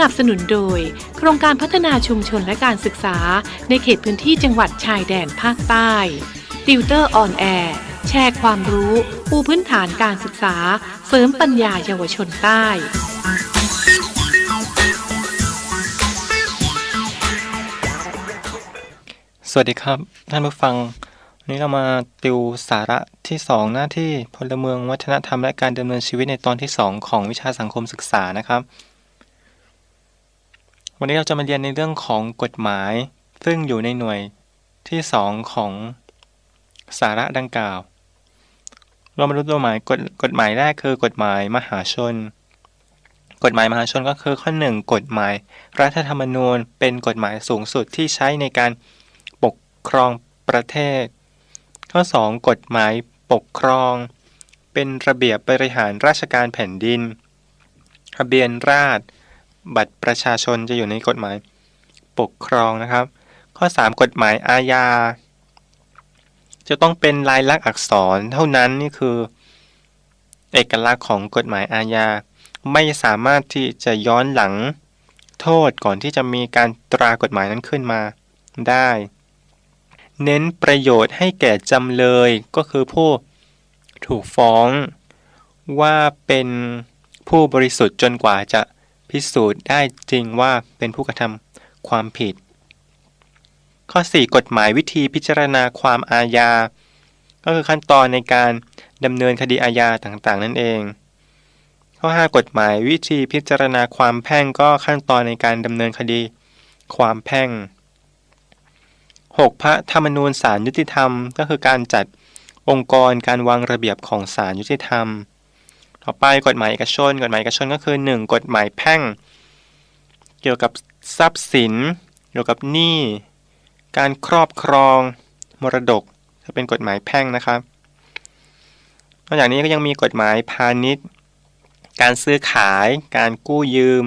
นับสนุนโดย โครงการพัฒนาชุมชนและการศึกษา ในเขตพื้นที่จังหวัดชายแดนภาคใต้ติวเตอร์ออนแอร์แชร์ความรู้ปูพื้นฐานการศึกษา เสริมปัญญาเยาวชนใต้สวัสดีครับ ท่านผู้ฟังวันนี้เรามาติวสาระที่ 2 หน้าที่พลเมืองวัฒนธรรมและการดำเนินชีวิตในตอนที่ 2 ของวิชาสังคมศึกษานะครับ วันนี้เราจะมาเรียนในเรื่องของกฎหมาย ซึ่งอยู่ในหน่วยที่ 2 ของสาระดังกล่าว เรามาดูตัวหมายกฎกฎหมายแรกคือกฎหมายมหาชน กฎหมายมหาชนก็คือข้อ 1 กฎหมาย รัฐธรรมนูญเป็นกฎหมายสูงสุดที่ใช้ในการปกครองประเทศ ข้อ 2 กฎหมายปกครอง เป็นระเบียบบริหารราชการแผ่นดินทะเบียนราษฎร บัตรประชาชนจะอยู่ในกฎหมายปกครองนะครับ ข้อ 3 กฎหมายอาญา จะต้องเป็นลายลักษณ์อักษรเท่านั้นนี่คือ เอกลักษณ์ของกฎหมายอาญา ไม่สามารถที่จะย้อนหลังโทษก่อนที่จะมีการตรากฎหมายนั้นขึ้นมาได้ เน้นประโยชน์ให้แก่จำเลยก็คือผู้ถูกฟ้องว่าเป็นผู้บริสุทธิ์จนกว่าจะ พิสูจน์ได้จริงว่าเป็นผู้กระทำความผิด ข้อ 4 กฎหมายวิธีพิจารณาความอาญา ก็คือขั้นตอนในการดำเนินคดีอาญาต่างๆ นั่นเอง ข้อ 5 กฎหมายวิธีพิจารณาความแพ่งก็ขั้นตอนในการดำเนินคดีความแพ่ง 6. พระธรรมนูญศาลยุติธรรม ก็คือการจัดองค์กรการวางระเบียบของศาลยุติธรรม ต่อไปกฎหมายเอกชน กฎหมายเอกชนก็คือ 1. กฎหมายแพ่ง เกี่ยวกับทรัพย์สิน เกี่ยวกับหนี้ การครอบครอง มรดกจะเป็นกฎหมายแพ่งนะครับ นอกจากนี้ก็ยังมีกฎหมายพาณิชย์ การซื้อขาย การกู้ยืม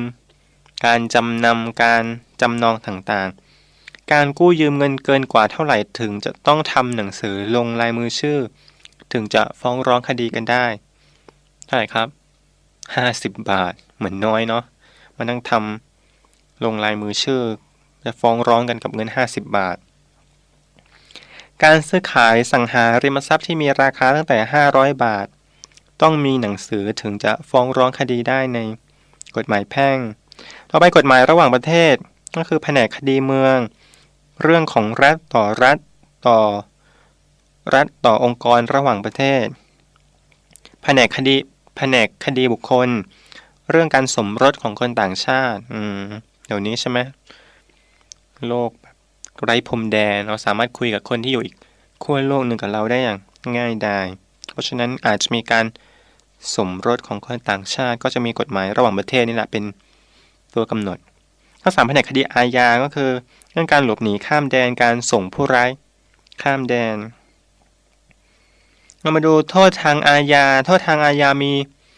การจำนำ การจำนองต่างๆ การกู้ยืมเงินเกินกว่าเท่าไหร่ถึงจะต้องทำหนังสือลงลายมือชื่อ ถึงจะฟ้องร้องคดีกันได้ เท่าไหร่ครับ50บาทเหมือนน้อยเนาะมานั่งทำลงลายมือชื่อจะฟ้องร้องกันกับเงิน 50 บาท การซื้อขายสังหาริมทรัพย์ที่มีราคาตั้งแต่ 500 บาท ต้องมีหนังสือถึงจะฟ้องร้องคดีได้ในกฎหมายแพ่ง ต่อไปกฎหมายระหว่างประเทศก็คือแผนกคดีเมือง เรื่องของรัฐต่อรัฐต่อ รัฐต่อองค์กรระหว่างประเทศ แผนกคดี แผนกคดีบุคคล เรื่องการสมรสของคนต่างชาติ อืมเดี๋ยวนี้ใช่ไหมโลกแบบไร้พรมแดนเราสามารถคุยกับคนที่อยู่อีกขั้วโลกหนึ่งกับเราได้อย่างง่ายดายเพราะฉะนั้นอาจจะมีการสมรสของคนต่างชาติ ก็จะมีกฎหมายระหว่างประเทศนี่แหละเป็นตัวกำหนดข้อสามแผนกคดีอาญาก็คือ เรื่องการหลบหนีข้ามแดนการส่งผู้ร้ายข้ามแดน เรามาดูโทษทางอาญา โทษทางอาญามี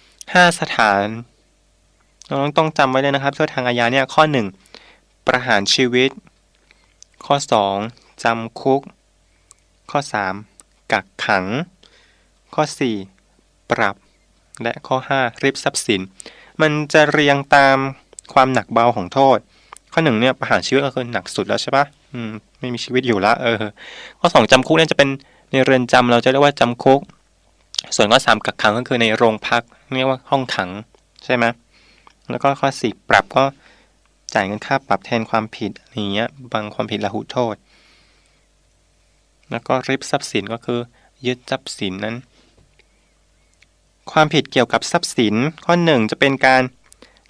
5สถานน้องต้องจำไว้เลยนะครับ โทษทางอาญาเนี่ยข้อ1ประหารชีวิต ข้อ2จำคุก ข้อ3กักขัง ข้อ4ปรับ และข้อ5ริบทรัพย์สิน มันจะเรียงตามความหนักเบาของโทษ ข้อหนึ่งเนี่ยประหารชีวิตก็คือหนักสุดแล้วใช่ปะอืมไม่มีชีวิตอยู่ละเออ ข้อสองจำคุกเนี่ยจะเป็น ในเรือนจำเราจะเรียกว่าจำคุก ส่วนข้อสามกักขังก็คือในโรงพักเรียกว่าห้องขังใช่ไหมแล้วก็ข้อสี่ปรับก็จ่ายเงินค่าปรับแทนความผิดอย่างเงี้ยบางความผิดละหุโทษ แล้วก็ริบทรัพย์สินก็คือยึดทรัพย์สินนั้น ความผิดเกี่ยวกับทรัพย์สินข้อหนึ่งจะเป็นการ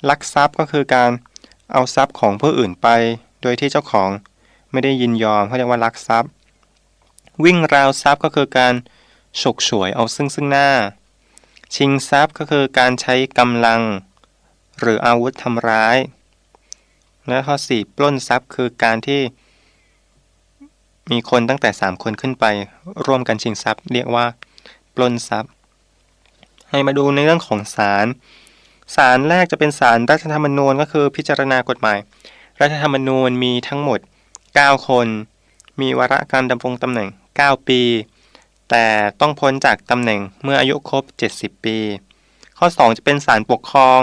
ลักทรัพย์ก็คือการเอาทรัพย์ของผู้อื่นไป โดยที่เจ้าของไม่ได้ยินยอมเขาเรียกว่าลักทรัพย์ วิ่งราวทรัพย์ก็คือการฉกฉวยเอาซึ่งซึ่งหน้า ชิงทรัพย์ก็คือการใช้กำลัง หรืออาวุธทำร้าย และข้อ4ปล้นทรัพย์คือการที่ มีคนตั้งแต่ 3 คนขึ้นไป ร่วมกันชิงทรัพย์ เรียกว่า ปล้นทรัพย์ ให้มาดูในเรื่องของศาลศาลแรกจะเป็นศาลรัฐธรรมนูญก็คือพิจารณากฎหมาย รัฐธรรมนูญมีทั้งหมด 9 คน มีวาระการดำรงตำแหน่ง 9 ปี แต่ต้องพ้นจากตำแหน่งเมื่ออายุครบ 70 ปี ข้อ 2 จะเป็นศาลปกครอง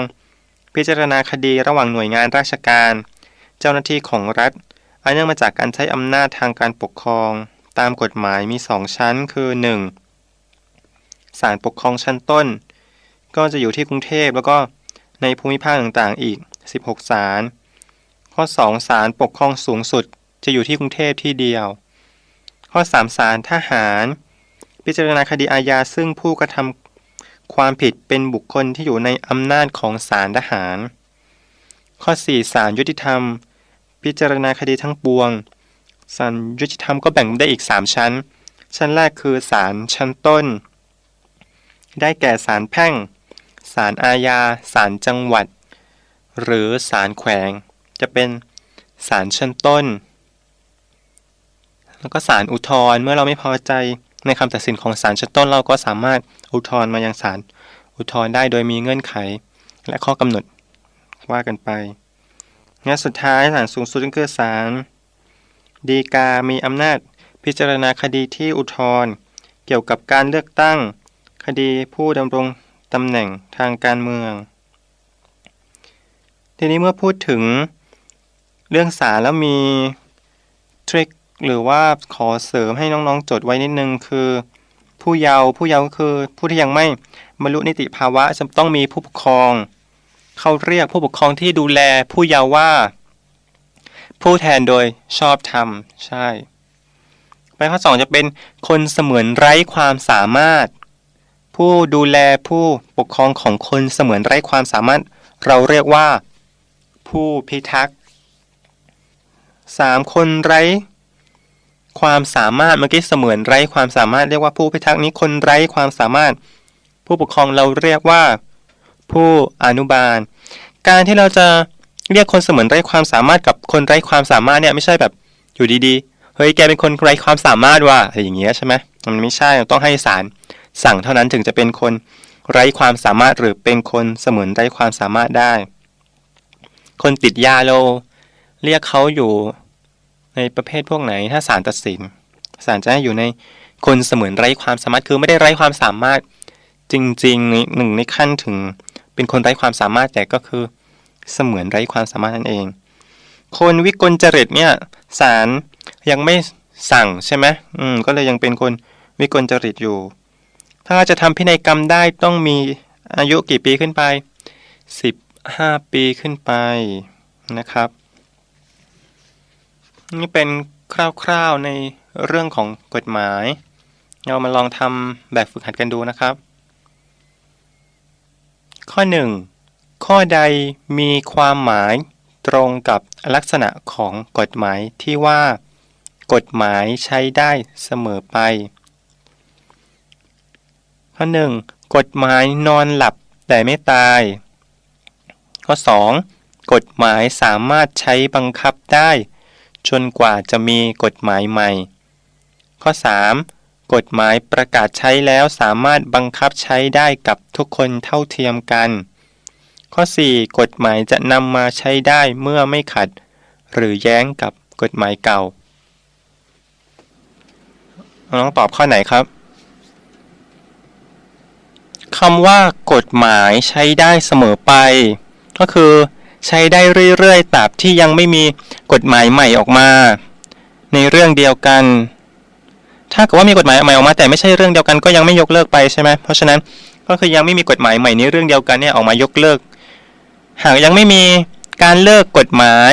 พิจารณาคดีระหว่างหน่วยงานราชการ เจ้าหน้าที่ของรัฐ อันเนื่องมาจากการใช้อำนาจทางการปกครอง ตามกฎหมายมี 2 ชั้นคือ 1. ศาลปกครองชั้นต้น ก็จะอยู่ที่กรุงเทพแล้วก็ในภูมิภาคต่างๆอีก 16 ศาลข้อ 2 ศาลปกครองสูงสุดจะอยู่ที่กรุงเทพที่เดียว ข้อ3ศาลทหาร พิจารณาคดีอาญาซึ่งผู้กระทำความผิดเป็นบุคคลที่อยู่ในอำนาจของศาลทหาร ข้อ4ศาลยุติธรรม พิจารณาคดีทั้งปวงศาลยุติธรรมก็แบ่งได้อีก 3 ชั้น ชั้นแรกคือศาลชั้นต้น ได้แก่ศาลแพ่งศาลอาญาศาลจังหวัด หรือศาลแขวง จะเป็นศาลชั้นต้น แล้วก็ศาลอุทธรณ์เมื่อเราไม่พอใจในคำตัดสินของศาลชั้นต้นเราก็สามารถอุทธรณ์มายังศาลอุทธรณ์ได้โดยมีเงื่อนไข และข้อกำหนดว่ากันไปงั้นสุดท้ายศาลสูงสุดก็คือศาลฎีกามีอำนาจพิจารณาคดีที่อุทธรณ์เกี่ยวกับการเลือกตั้ง คดีผู้ดำรงตำแหน่งทางการเมือง ทีนี้เมื่อพูดถึงเรื่องศาลแล้วมีทริค หรือว่าขอเสริมให้น้องๆจดไว้นิดนึงคือ ผู้เยาว์ผู้เยาว์ก็คือผู้ที่ยังไม่บรรลุนิติภาวะจะต้องมีผู้ปกครอง เขาเรียกผู้ปกครองที่ดูแลผู้เยาว์ว่า ผู้แทนโดยชอบธรรมใช่ไปข้อสองจะเป็นคนเสมือนไร้ความสามารถ ผู้ดูแลผู้ปกครองของคนเสมือนไร้ความสามารถ เราเรียกว่า ผู้พิทักษ์สามคนไร้ ความสามารถเมื่อกี้เสมือนไร้ความสามารถเรียกว่าผู้พิทักษ์นี้คนไร้ความสามารถ ผู้ปกครองเราเรียกว่า ผู้อนุบาล การที่เราจะเรียกคนเสมือนไร้ความสามารถกับคนไร้ความสามารถเนี่ยไม่ใช่แบบอยู่ดีๆ เฮ้ยแกเป็นคนไร้ความสามารถว่ะอะไรอย่างเงี้ยใช่ไหมมันไม่ใช่ต้องให้ศาลสั่งเท่านั้นถึงจะเป็นคนไร้ความสามารถหรือเป็นคนเสมือนไร้ความสามารถได้ คนติดยาเราเรียกเขาอยู่ ในประเภทพวกไหน ถ้าศาลตัดสินศาลจะให้อยู่ในคนเสมือนไร้ความสามารถคือไม่ได้ไร้ความสามารถจริงๆหนึ่งในขั้นถึง เป็นคนไร้ความสามารถแต่ก็คือเสมือนไร้ความสามารถนั่นเอง คนวิกลจริตเนี่ยศาลยังไม่สั่งใช่ไหมอืมก็เลยยังเป็นคนวิกลจริตอยู่ ถ้าจะทำพินัยกรรมได้ต้องมีอายุกี่ปีขึ้นไป 15 ปีขึ้นไปนะครับ นี่เป็นคร่าวๆในเรื่องของกฎหมาย เรามาลองทำแบบฝึกหัดกันดูนะครับ ข้อ 1 ข้อใดมีความหมายตรงกับลักษณะของกฎหมายที่ว่า กฎหมายใช้ได้เสมอไป ข้อ 1 กฎหมายนอนหลับแต่ไม่ตาย ข้อ 2 กฎหมายสามารถใช้บังคับได้ จนกว่าจะมีกฎหมายใหม่ ข้อ 3. กฎหมายประกาศใช้แล้วสามารถบังคับใช้ได้กับทุกคนเท่าเทียมกัน ข้อ 4. กฎหมายจะนำมาใช้ได้เมื่อไม่ขัด หรือแย้งกับกฎหมายเก่า น้องตอบข้อไหนครับคำว่ากฎหมายใช้ได้เสมอไป ก็คือ ใช้ได้เรื่อยๆตราบที่ยังไม่มีกฎหมายใหม่ออกมา ในเรื่องเดียวกัน ถ้าเกิดว่ามีกฎหมายใหม่ออกมา แต่ไม่ใช่เรื่องเดียวกันก็ยังไม่ยกเลิกไปใช่ไหมเพราะฉะนั้นก็คือยังไม่มีกฎหมายใหม่ในเรื่องเดียวกันเนี่ยออกมายกเลิก หากยังไม่มีการเลิกกฎหมาย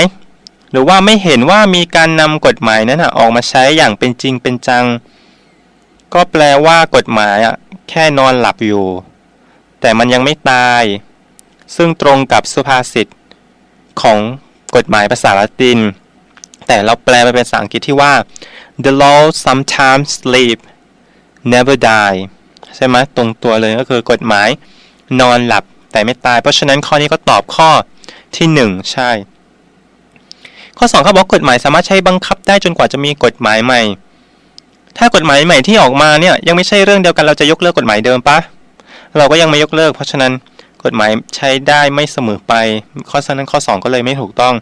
หรือว่าไม่เห็นว่ามีการนำกฎหมายนั้นออกมาใช้อย่างเป็นจริงเป็นจัง ก็แปลว่ากฎหมายอะแค่นอนหลับอยู่ แต่มันยังไม่ตาย ซึ่งตรงกับสุภาษิต ของกฎหมายภาษาละติน แต่เราแปลไปเป็นภาษาอังกฤษที่ว่า the law sometimes sleep never die ใช่ไหมตรงตัวเลยก็คือกฎหมายนอนหลับแต่ไม่ตาย เพราะฉะนั้นข้อนี้ก็ตอบข้อที่ 1 ใช่ ข้อ2เขาบอกกฎหมายสามารถใช้บังคับได้จนกว่าจะมีกฎหมายใหม่ ถ้ากฎหมายใหม่ที่ออกมาเนี่ยยังไม่ใช่เรื่องเดียวกันเราจะยกเลิกกฎหมายเดิมปะเราก็ยังไม่ยกเลิก เพราะฉะนั้น กฎหมายใช้ได้ไม่เสมอไป ข้อฉะนั้นข้อ 2 ก็เลยไม่ถูกต้อง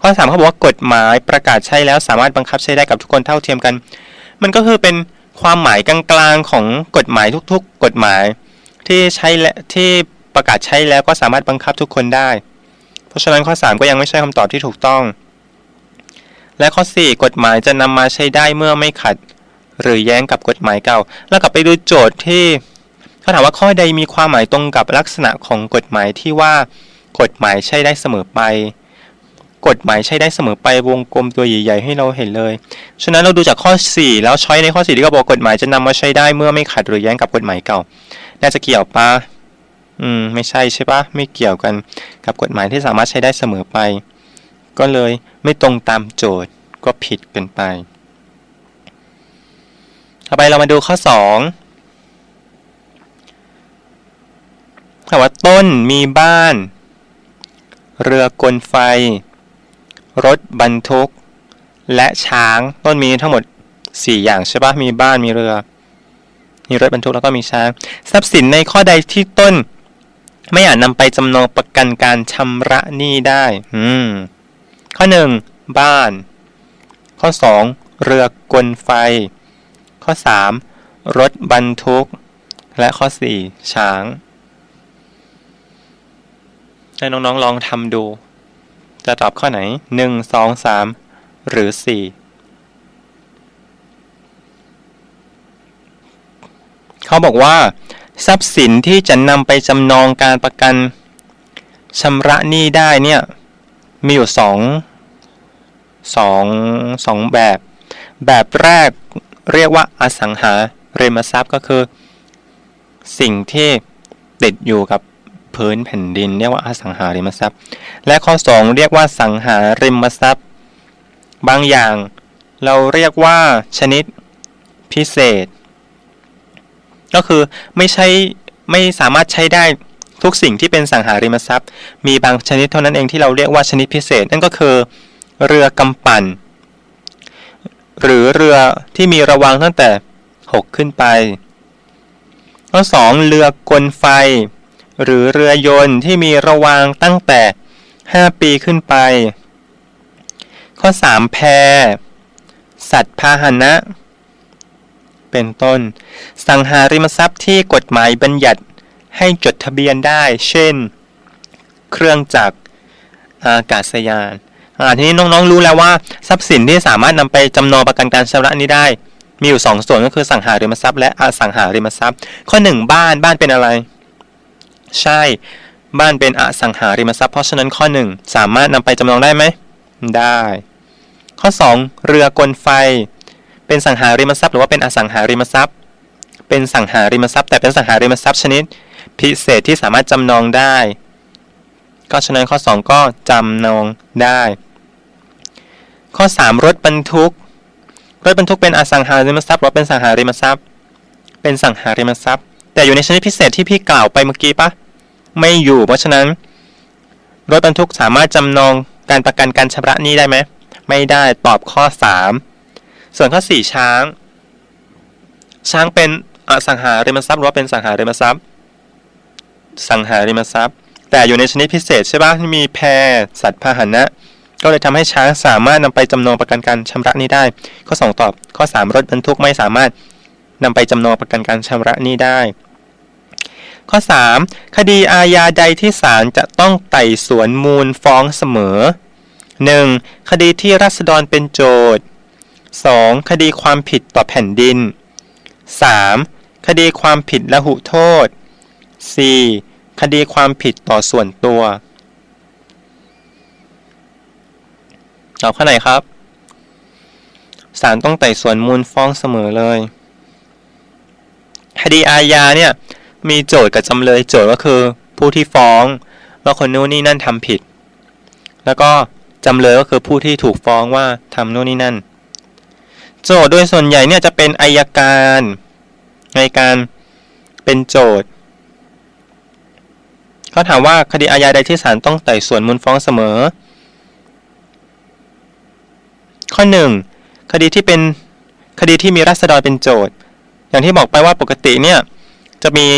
ข้อ3เขาบอกว่ากฎหมายประกาศใช้แล้วสามารถบังคับใช้ได้กับทุกคนเท่าเทียมกัน มันก็คือเป็นความหมายกลางๆของกฎหมายทุกๆ กฎหมาย ที่ใช้และที่ประกาศใช้แล้วก็สามารถบังคับทุกคนได้ เพราะฉะนั้นข้อ 3 ก็ยังไม่ใช่คำตอบที่ถูกต้อง และข้อ 4 กฎหมายจะนำมาใช้ได้เมื่อไม่ขัด หรือแย้งกับกฎหมายเก่า แล้วกลับไปดูโจทย์ที่ เขาถามว่าข้อใดมีความหมายตรงกับลักษณะของกฎหมายที่ว่ากฎหมายใช้ได้เสมอไป กฎหมายใช้ได้เสมอไปวงกลมตัวใหญ่ๆให้เราเห็นเลย ฉะนั้นเราดูจากข้อ 4 แล้วช้อยในข้อ4ที่เขาบอกกฎหมายจะนำมาใช้ได้เมื่อไม่ขัดหรือแย้งกับกฎหมายเก่า น่าจะเกี่ยวปะอืมไม่ใช่ใช่ปะไม่เกี่ยวกันกับกฎหมายที่สามารถใช้ได้เสมอไป ก็เลยไม่ตรงตามโจทย์ก็ผิดกันไป ต่อไปเรามาดูข้อ 2 ถามว่าต้นมีบ้าน เรือกลไฟ รถบรรทุก และช้างต้นมีทั้งหมด 4 อย่างใช่ปะมีบ้านมีเรือ มีรถบรรทุกแล้วก็มีช้าง ทรัพย์สินในข้อใดที่ต้น ไม่อาจนำไปจำนองประกันการชำระหนี้ได้ อืม ข้อ 1 บ้าน ข้อ 2 เรือกลไฟ ข้อ 3 รถบรรทุก และข้อ 4 ช้าง ให้น้องๆลองทำดู จะตอบข้อไหน1 2 3หรือ4เขาบอกว่า ทรัพย์สินที่จะนำไปจำนองการประกันชำระหนี้ได้เนี่ย มีอยู่สองสองสองแบบ แบบแรกเรียกว่าอสังหาริมทรัพย์ก็คือ สิ่งที่ติดอยู่กับ พื้นแผ่นดิน เรียกว่าอสังหาริมทรัพย์ และข้อ 2 เรียกว่าสังหาริมทรัพย์ บางอย่างเราเรียกว่าชนิดพิเศษ ก็คือไม่ใช่ไม่สามารถใช้ได้ทุกสิ่งที่เป็นสังหาริมทรัพย์ มีบางชนิดเท่านั้นเองที่เราเรียกว่าชนิดพิเศษ นั่นก็คือเรือกำปั่น หรือเรือที่มีระวังตั้งแต่ 6 ขึ้นไปข้อ2เรือกลไฟ หรือเรือยนต์ที่มีระวางตั้งแต่ 5 ปีขึ้นไป ข้อ 3 แพสัตว์พาหนะ เป็นต้น สังหาริมทรัพย์ที่กฎหมายบัญญัติให้จดทะเบียนได้ เช่น เครื่องจักรอากาศยานอ่าทีนี้น้องๆรู้แล้วว่า ทรัพย์สินที่สามารถนำไปจำนองประกันการชำระนี้ได้ มีอยู่ 2 ส่วนก็คือสังหาริมทรัพย์และอสังหาริมทรัพย์ ข้อ 1 บ้านบ้านเป็นอะไร ใช่ บ้านเป็นอสังหาริมทรัพย์เพราะฉะนั้นข้อ 1 สามารถนำไปจำนองได้ไหม ได้ ข้อ 2 เรือกลไฟ เป็นสังหาริมทรัพย์หรือว่าเป็นอสังหาริมทรัพย์ เป็นสังหาริมทรัพย์ แต่เป็นสังหาริมทรัพย์ชนิด พิเศษที่สามารถจำนองได้ ก็ฉะนั้นข้อ 2 ก็จำนองได้ ข้อ 3 รถบรรทุก รถบรรทุกเป็นอสังหาริมทรัพย์หรือเป็นสังหาริมทรัพย์ เป็นสังหาริมทรัพย์แต่อยู่ในชนิดพิเศษที่พี่กล่าวไปเมื่อกี้ปะ ไม่อยู่ เพราะฉะนั้นรถบรรทุกสามารถจำนองการประกันการชำระหนี้ได้ไหม ไม่ได้ตอบข้อ 3 ส่วนข้อ 4 ช้าง ช้างเป็นอสังหาริมทรัพย์หรือว่าเป็นสังหาริมทรัพย์ สังหาริมทรัพย์ แต่อยู่ในชนิดพิเศษใช่ปะมีแพสัตว์พาหนะ ก็เลยทำให้ช้างสามารถนำไปจำนองประกันการชำระหนี้ได้ ข้อ 2 ตอบ ข้อ 3 รถบรรทุกไม่สามารถนำไปจำนองประกันการชำระหนี้ได้ ข้อ 3 คดีอาญาใดที่ศาลจะต้องไต่สวนมูลฟ้องเสมอ 1. คดีที่รัษฎรเป็นโจทย์ 2. คดีความผิดต่อแผ่นดิน 3. คดีความผิดละหุโทษ 4. คดีความผิดต่อส่วนตัวตอบข้อไหนครับศาลต้องไต่สวนมูลฟ้องเสมอเลย คดีอาญาเนี่ย มีโจทย์กับจำเลย โจทย์ก็คือผู้ที่ฟ้องว่าคนนู้นนี่นั่นทำผิด แล้วก็จำเลยก็คือผู้ที่ถูกฟ้องว่าทำโน่นนี่นั่น โจทย์โดยส่วนใหญ่เนี่ยจะเป็นอายการในการเป็นโจทย์เขาถามว่าคดีอาญาใดที่ศาลต้องไต่สวนมูลฟ้องเสมอ ข้อ 1 คดีที่เป็นคดีที่มีรัษฎรเป็นโจทย์ อย่างที่บอกไปว่าปกติเนี่ย จะมี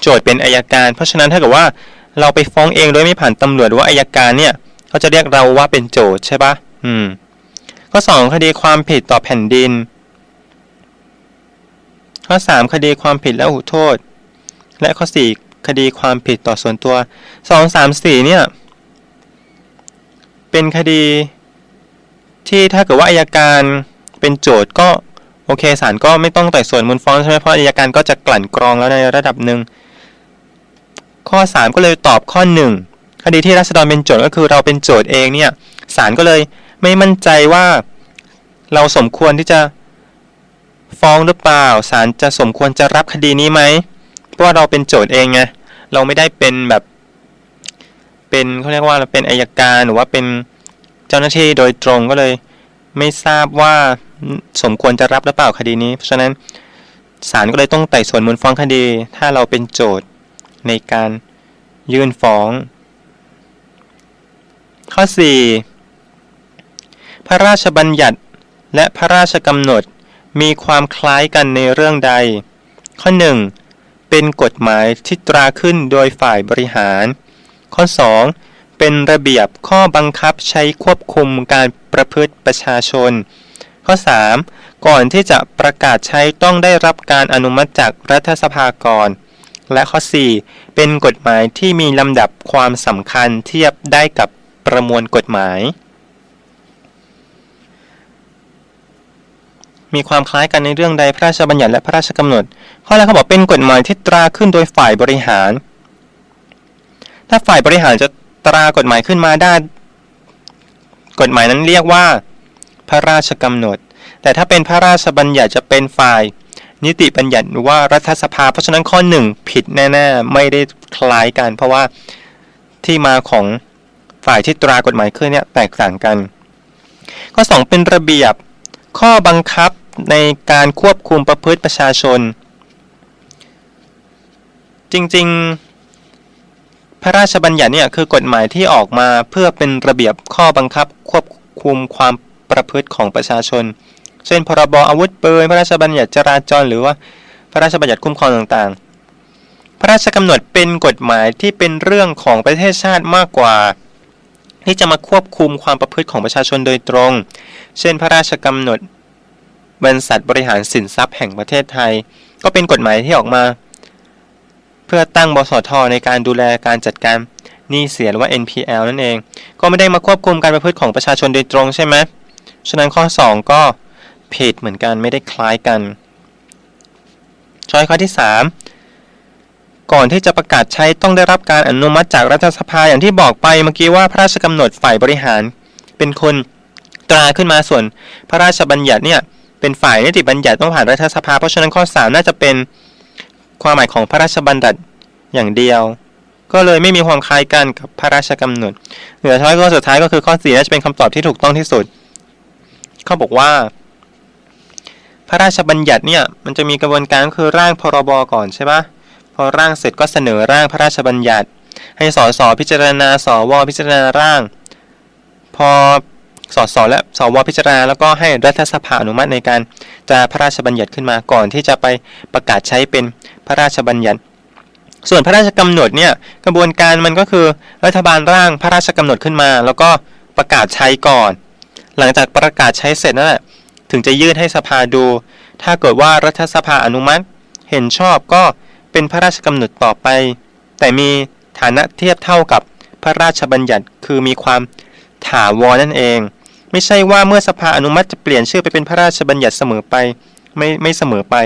โจทย์เป็นอายการ เพราะฉะนั้นถ้าเกิดว่าเราไปฟ้องเองโดยไม่ผ่านตำรวจหรือว่าอายการเนี่ยเขาจะเรียกเราว่าเป็นโจทย์ใช่ปะอืมข้อ 2 คดีความผิดต่อแผ่นดิน ข้อ 3 คดีความผิดและหูโทษ และข้อ 4 คดีความผิดต่อส่วนตัว 2 3 4 เนี่ย เป็นคดีที่ถ้าเกิดว่าอายการเป็นโจทย์ก็ โอเคศาลก็ไม่ต้องไต่สวนมูลฟ้องใช่ไหมเพราะอายการก็จะกลั่นกรองแล้วในระดับหนึ่งข้อ 3 ก็เลยตอบข้อ 1 คดีที่รัษฎรเป็นโจทย์ก็คือเราเป็นโจทย์เองเนี่ยศาลก็เลยไม่มั่นใจว่าเราสมควรที่จะฟ้องหรือเปล่าศาลจะสมควรจะรับคดีนี้ไหมเพราะว่าเราเป็นโจทย์เองไงเราไม่ได้เป็นแบบ เป็นเขาเรียกว่าเราเป็นอายการหรือว่าเป็นเจ้าหน้าที่โดยตรงก็เลย ไม่ทราบว่า สมควรจะรับหรือเปล่าคดีนี้ เพราะฉะนั้นศาลก็เลยต้องไต่สวนมูลฟ้องคดี ถ้าเราเป็นโจทย์ในการยื่นฟ้อง ข้อ 4 พระราชบัญญัติและพระราชกำหนดมีความคล้ายกันในเรื่องใด ข้อ 1 เป็นกฎหมายที่ตราขึ้นโดยฝ่ายบริหาร ข้อ 2 เป็นระเบียบข้อบังคับใช้ควบคุมการประพฤติประชาชน ข้อ 3 ก่อนที่จะประกาศใช้ต้องได้รับการอนุมัติจากรัฐสภาก่อน และข้อ 4 เป็นกฎหมายที่มีลำดับความสำคัญเทียบได้กับประมวลกฎหมาย มีความคล้ายกันในเรื่องใดพระราชบัญญัติและพระราชกำหนด ข้อแรกเขาบอกเป็นกฎหมายที่ตราขึ้นโดยฝ่ายบริหาร ถ้าฝ่ายบริหารจะตรากฎหมายขึ้นมาได้ กฎหมายนั้นเรียกว่า พระราชกำหนด แต่ถ้าเป็นพระราชบัญญัติจะเป็นฝ่าย นิติบัญญัติหรือว่ารัฐสภา เพราะฉะนั้นข้อ1ผิดแน่ๆไม่ได้คล้ายกัน เพราะว่าที่มาของฝ่ายที่ตรากฎหมายขึ้นเนี่ยแตกต่างกัน ข้อ 2 เป็นระเบียบข้อบังคับในการควบคุมประพฤติประชาชน จริงๆ พระราชบัญญัติเนี่ยคือกฎหมายที่ออกมาเพื่อเป็นระเบียบข้อบังคับควบคุมความ ประพฤติของประชาชน เช่น พรบอาวุธปืนพระราชบัญญัติจราจร หรือว่าพระราชบัญญัติคุ้มครองต่างๆ พระราชกำหนดเป็นกฎหมายที่เป็นเรื่องของประเทศชาติมากกว่า ที่จะมาควบคุมความประพฤติของประชาชนโดยตรง เช่น พระราชกำหนดบริษัทบริหารสินทรัพย์แห่งประเทศไทย ก็เป็นกฎหมายที่ออกมา เพื่อตั้งบสทในการดูแลการจัดการหนี้เสียหรือว่า NPL นั่นเอง ก็ไม่ได้มาควบคุมการประพฤติของประชาชนโดยตรงใช่ไหม ฉะนั้นข้อ 2 ก็ผิดเหมือนกันไม่ได้คล้ายกันช้อยข้อที่ 3 ก่อนที่จะประกาศใช้ต้องได้รับการอนุมัติจากรัฐสภาอย่างที่บอกไปเมื่อกี้ว่าพระราชกำหนดฝ่ายบริหาร เป็นคนตราขึ้นมาส่วนพระราชบัญญัติเนี่ยเป็นฝ่ายนิติบัญญัติต้องผ่านรัฐสภา เพราะฉะนั้นข้อ 3 น่าจะเป็นความหมายของพระราชบัญญัติอย่างเดียว ก็เลยไม่มีความคล้ายกันกับพระราชกำหนด เหลือช้อยข้อสุดท้ายก็คือข้อ4น่าจะเป็นคำตอบที่ถูกต้องที่สุด เขาบอกว่า พระราชบัญญัติเนี่ยมันจะมีกระบวนการก็คือร่างพรบก่อนใช่ปะพอร่างเสร็จก็เสนอร่างพระราชบัญญัติ ให้สสพิจารณาสวพิจารณาร่าง พอสสและสวพิจารณาแล้วก็ให้รัฐสภาอนุมัติในการจะพระราชบัญญัติขึ้นมาก่อนที่จะไปประกาศใช้เป็นพระราชบัญญัติ ส่วนพระราชกำหนดเนี่ยกระบวนการมันก็คือรัฐบาลร่างพระราชกำหนดขึ้นมา แล้วก็ประกาศใช้ก่อน หลังจากประกาศใช้เสร็จนั่นแหละถึงจะยื่นให้สภาดู ถ้าเกิดว่ารัฐสภาอนุมัติ เห็นชอบก็เป็นพระราชกำหนดต่อไป แต่มีฐานะเทียบเท่ากับพระราชบัญญัติคือมีความถาวรนั่นเอง ไม่ใช่ว่าเมื่อสภาอนุมัติจะเปลี่ยนชื่อไปเป็นพระราชบัญญัติเสมอไปไม่ไม่เสมอไป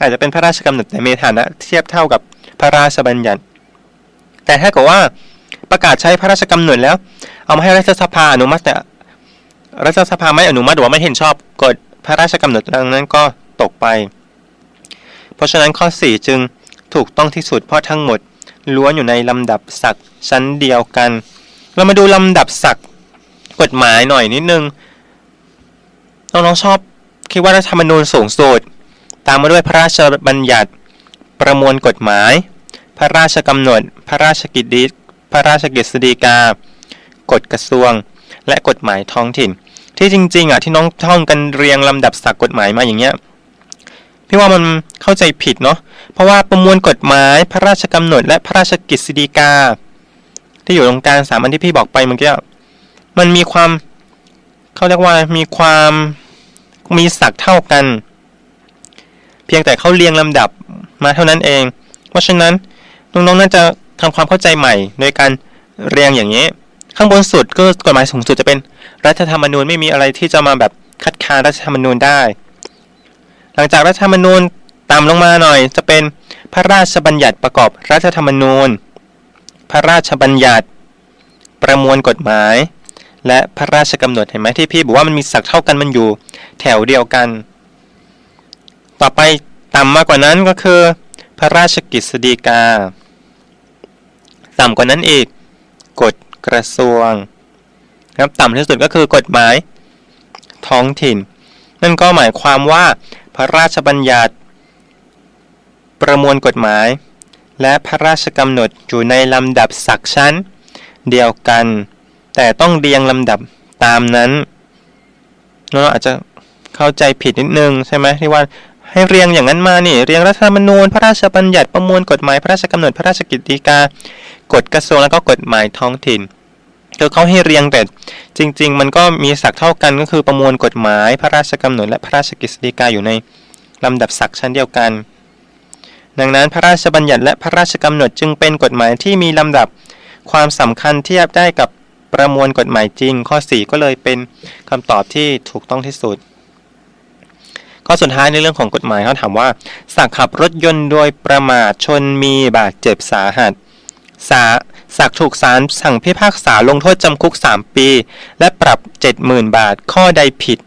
อาจจะเป็นพระราชกำหนดแต่มีฐานะเทียบเท่ากับพระราชบัญญัติ แต่ถ้าเกิดว่าประกาศใช้พระราชกำหนดแล้ว เอามาให้รัฐสภาอนุมัติแต่ รัฐสภาไม่อนุมัติหรือว่าไม่เห็นชอบกฎพระราชกำหนดดังนั้นก็ตกไป เพราะฉะนั้นข้อ 4 จึงถูกต้องที่สุดเพราะทั้งหมดล้วนอยู่ในลำดับศักดิ์ชั้นเดียวกัน เรามาดูลำดับศักดิ์กฎหมายหน่อยนิดนึงน้องๆชอบคิดว่ารัฐธรรมนูญสูงสุดตามมาด้วยพระราชบัญญัติประมวลกฎหมาย พระราชกำหนด พระราชกิจดีพระราชกฤษฎีกากฎกระทรวง และกฎหมายท้องถิ่น ที่จริง ๆอะที่น้องท่องกันเรียงลำดับศักกฎหมายมาอย่างเงี้ยพี่ว่ามันเข้าใจผิดเนาะเพราะว่าประมวลกฎหมายพระราชกำหนด และพระราชกฤษฎีกา ที่อยู่ตรงกลางสามอันที่พี่บอกไปเมื่อกี้มันมีความเขาเรียกว่ามีความมีศักเท่ากัน เพียงแต่เขาเรียงลำดับมาเท่านั้นเอง เพราะฉะนั้นน้องๆน่าจะทำความเข้าใจใหม่ โดยการเรียงอย่างนี้ ข้างบนสุดก็กฎหมายสูงสุดจะเป็นรัฐธรรมนูญไม่มีอะไรที่จะมาแบบคัดค้านรัฐธรรมนูญได้ หลังจากรัฐธรรมนูญต่ำลงมาหน่อย จะเป็นพระราชบัญญัติประกอบรัฐธรรมนูญ พระราชบัญญัติ ประมวลกฎหมาย และพระราชกำหนดเห็นไหมที่พี่บอกว่ามันมีศักดิ์เท่ากันมันอยู่แถวเดียวกัน ต่อไปต่ำมากกว่านั้นก็คือ พระราชกฤษฎีกา ต่ำกว่านั้นอีกกฎ กระทรวงครับต่ำที่สุดก็คือกฎหมายท้องถิ่น นั่นก็หมายความว่าพระราชบัญญัติ ประมวลกฎหมาย และพระราชกำหนดอยู่ในลำดับศักชั้น เดียวกัน แต่ต้องเรียงลำดับตามนั้นน้องอาจจะเข้าใจผิดนิดนึงใช่ไหมที่ว่า ให้เรียงอย่างนั้นมานี่ เรียงรัฐธรรมนูญ พระราชบัญญัติประมวลกฎหมายพระราชกำหนดพระราชกิจฎีกากฎกระทรวงแล้วก็กฎหมายท้องถิ่นคือเขาให้เรียงแต่จริง ๆ มันก็มีศักดิ์เท่ากันก็คือประมวลกฎหมาย พระราชกำหนดและพระราชกฤษฎีกาอยู่ในลำดับศักดิ์ชั้นเดียวกัน ดังนั้นพระราชบัญญัติและพระราชกำหนดจึงเป็นกฎหมายที่มีลำดับความสำคัญเทียบได้กับประมวลกฎหมายจริงข้อ 4 ก็เลยเป็นคำตอบที่ถูกต้องที่สุด ข้อสุดท้ายในเรื่องของกฎหมายเขาถามว่าสักขับรถยนต์โดยประมาทชนมีบาดเจ็บสาหัสสาสักถูกศาลสั่งพิพากษาลงโทษจำคุก 3 ปี และปรับ 70,000 บาทข้อใดผิด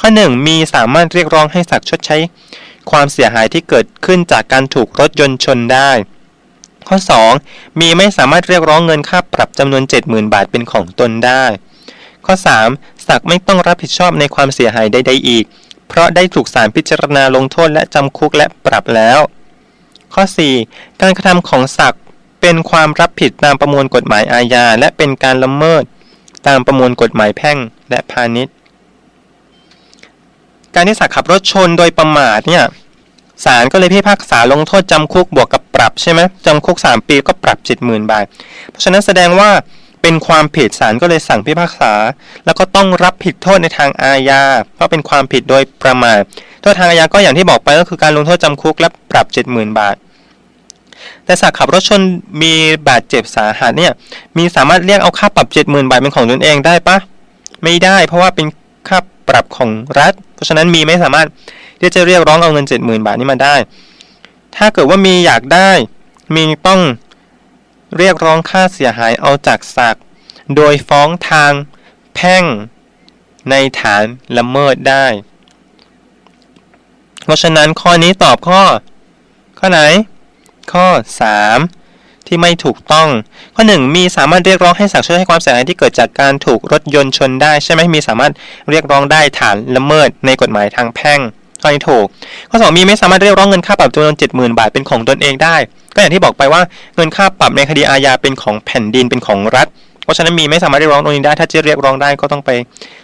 ข้อ 1 มีสามารถเรียกร้องให้สักชดใช้ ความเสียหายที่เกิดขึ้นจากการถูกรถยนต์ชนได้ ข้อ 2 มีไม่สามารถเรียกร้องเงินค่าปรับจำนวน 70,000 บาทเป็นของตนได้ ข้อ 3 สักไม่ต้องรับผิดชอบในความเสียหายใดๆอีก เพราะได้ถูกศาลพิจารณาลงโทษและจำคุกและปรับแล้ว ข้อ 4 การกระทำของศักดิ์เป็นความรับผิดตามประมวลกฎหมายอาญาและเป็นการละเมิด ตามประมวลกฎหมายแพ่งและพาณิชย์ การที่ศักดิ์ขับรถชนโดยประมาทเนี่ยศาลก็เลยพิพากษาลงโทษจำคุกบวกกับปรับใช่ไหมจำคุก 3 ปีก็ปรับ 70,000 บาท เพราะฉะนั้นแสดงว่า เป็นความผิดศาลก็เลยสั่งพิพากษา แล้วก็ต้องรับผิดโทษในทางอาญา เพราะเป็นความผิดโดยประมาทโทษทางอาญาก็อย่างที่บอกไปก็คือการลงโทษจำคุกและปรับ 70,000 บาท แต่สักขับรถชนมีบาดเจ็บสาหัสเนี่ยมีสามารถเรียกเอาค่าปรับ 70,000 บาทเป็นของตนเองได้ปะไม่ได้ เพราะว่าเป็นค่าปรับของรัฐ เพราะฉะนั้นมีไม่สามารถที่จะเรียกร้องเอาเงิน 70,000 บาทนี้มาได้ ถ้าเกิดว่ามีอยากได้มีต้อง เรียกร้องค่าเสียหายเอาจากศักดิ์โดยฟ้องทางแพ่งในฐานละเมิดได้ เพราะฉะนั้นข้อนี้ตอบข้อ ข้อไหน ข้อ 3 ที่ไม่ถูกต้อง ข้อ 1 มีสามารถเรียกร้องให้ศักช่วยให้ความเสียหายที่เกิดจากการถูกรถยนต์ชนได้ ใช่ไหมมีสามารถเรียกร้องได้ฐานละเมิดในกฎหมายทางแพ่งข้อนี้ถูก ข้อ 2 มีไม่สามารถเรียกร้องเงินค่าปรับจำนวน70,000 บาทเป็นของตนเองได้ ก็อย่างที่บอกไปว่าเงินค่าปรับในคดีอาญาเป็นของแผ่นดินเป็นของรัฐ เพราะฉะนั้นมีไม่สามารถเรียกร้องตรงนี้ได้ ถ้าจะเรียกร้องได้ก็ต้องไป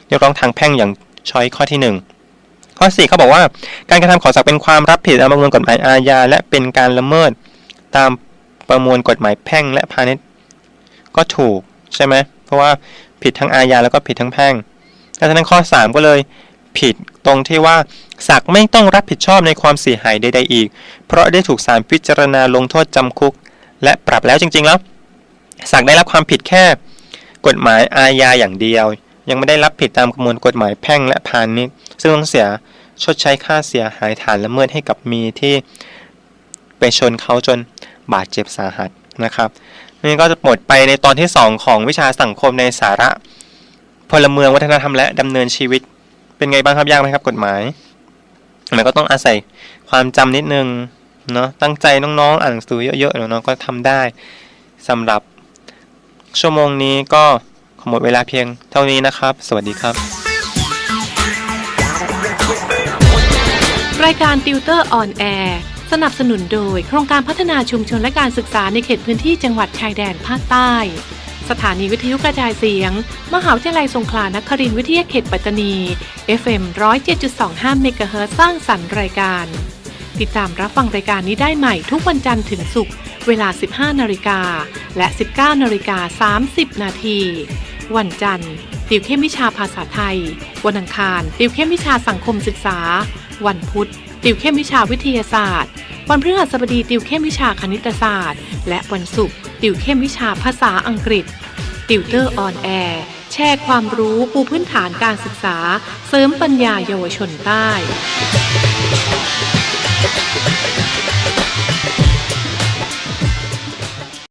เรียกร้องทางแพ่งอย่างช้อยข้อที่หนึ่งข้อสี่เขาบอกว่าการกระทำของศักเป็นความรับผิดตามประมวลกฎหมายอาญาและเป็นการละเมิดตามประมวลกฎหมายแพ่งและพาณิชย์ก็ถูกใช่ไหมเพราะว่าผิดทั้งอาญาแล้วก็ผิดทั้งแพ่งดังนั้นข้อสามก็เลย ผิด ตรงที่ว่าศักไม่ต้องรับผิดชอบในความเสียหายใดๆอีก เพราะได้ถูกศาลพิจารณาลงโทษจำคุก และปรับแล้วจริง ๆ แล้วศักได้รับความผิดแค่ กฎหมายอาญาอย่างเดียว ยังไม่ได้รับผิดตามประมวลกฎหมายแพ่งและพาณิชย์ซึ่งต้องเสียชดใช้ค่าเสียหายฐานละเมิดให้กับมีที่ไปชนเขาจนบาดเจ็บสาหัสนะครับนี่ก็จะหมดไปในตอนที่ 2 ของวิชาสังคมในสาระ พลเมืองวัฒนธรรมและดำเนินชีวิต เป็นไงบ้างครับยากไหมครับ กฎหมายมันก็ต้องอาศัยความจำนิดนึงเนาะตั้งใจน้องๆ อ่านหนังสือเยอะๆน้องๆก็ทำได้สำหรับชั่วโมงนี้ก็ขอหมดเวลาเพียงเท่านี้นะครับ สวัสดีครับ รายการติวเตอร์ออนแอร์สนับสนุนโดย โครงการพัฒนาชุมชนและการศึกษาในเขตพื้นที่จังหวัดชายแดนภาคใต้ สถานีวิทยุกระจายเสียง มหาวิทยาลัยสงขลานครินทร์วิทยาเขตปัตตานี FM 107.25เมกะเฮิรตซ์สร้างสรรค์รายการ ติดตามรับฟังรายการนี้ได้ใหม่ทุกวันจันทร์ถึงศุกร์เวลา 15 นาฬิกา และ 19 นาฬิกา 30 นาที วันจันทร์ ติวเข้มวิชาภาษาไทย วันอังคาร ติวเข้มวิชาสังคมศึกษา วันพุธ ติวเข้มวิชาวิทยาศาสตร์ วันพฤหัสบดีติวเข้มวิชาคณิตศาสตร์ และวันศุกร์ ติวเข้มวิชาภาษาอังกฤษ ติวเตอร์ออนแอร์แชร์ความรู้ปูพื้นฐานการศึกษา เสริมปัญญาเยาวชนใต้